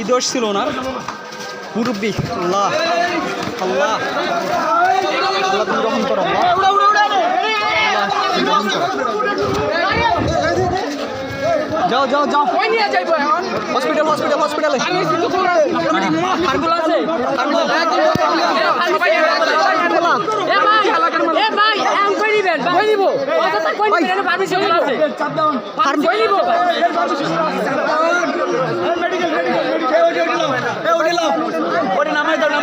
কি দোষ ছিল ওনার? মুরব্বী। আল্লাহ আল্লাহ। আল্লাহ তুমি রহম করো। যাও যাও যাও। হসপিটাল হসপিটাল হসপিটালে। আছে।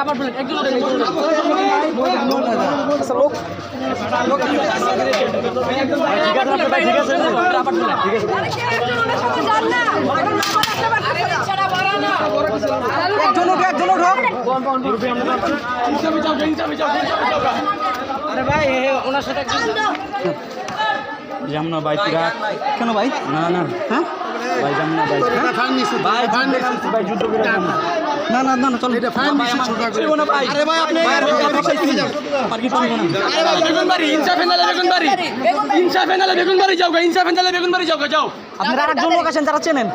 আবার বলেন একজন আরে ভাই ওনার সাথে যাম না কেন ভাই? না না। হ্যাঁ? ভাই যাম না বাইক ভাই ভাই যুদ্ধ করে যাম না না চলো। আরে ভাই আপনি আর কি চলবো না বেগুন বাড়ি। ইনসাফ ফেনালে বেগুন বাড়ি। ইনসাফ ফেনালে বেগুন বাড়ি যাও গা ইনসাফ ফেনালে বেগুন বাড়ি যাও গা যাও। আপনারা আরেকজন লোক আছেন যারা চেনেন।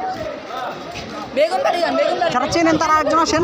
বেগুন বাড়ি যান বেগুন বাড়ি। যারা চেনেন তারা আরেকজন আসেন।